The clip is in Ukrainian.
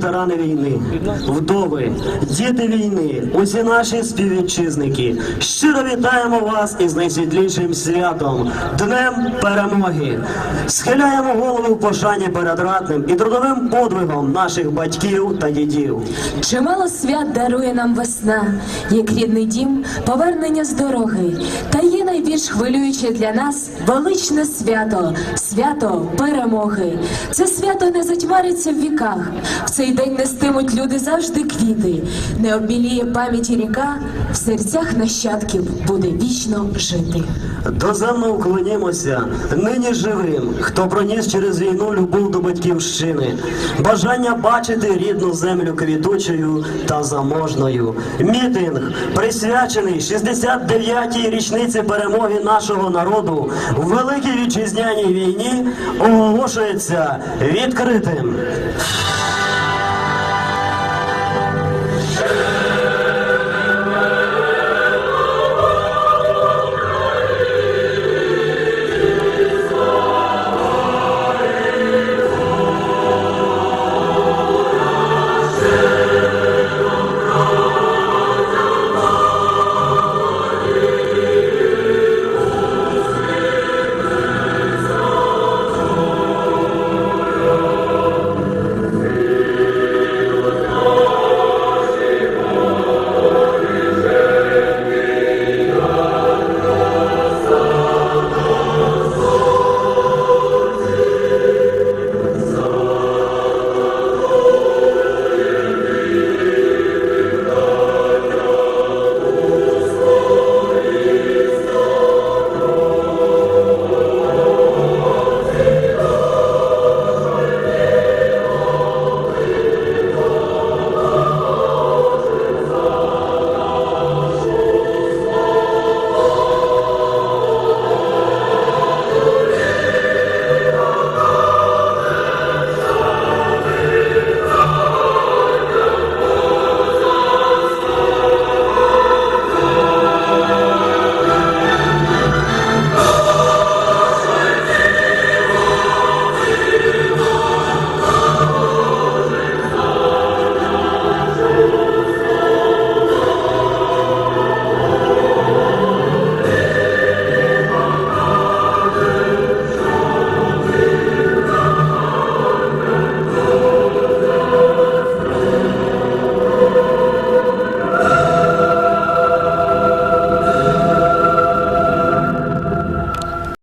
ветерани війни, вдови, діти війни, усі наші співвітчизники. Щиро вітаємо вас із найсвітлішим святом, Днем Перемоги. Схиляємо голову в пошані перед ратним і трудовим подвигом наших батьків та дідів. Чимало свят дарує нам весна, як рідний дім, повернення з дороги. Та є найбільш хвилююче для нас величне свято, свято перемоги. Це свято не затьмариться в віках. В цей день нестимуть люди завжди квіти. Не обміліє пам'яті ріка, в серцях нащадків буде вічно жити. Доземно вклонімося нині живим, хто проніс через війну любов до батьківщини, бажання бачити рідну землю квітучою та заможною. Мітинг присвячений 69-й річниці перемоги нашого народу в Великій Вітчизняній війні оголошується відкритим.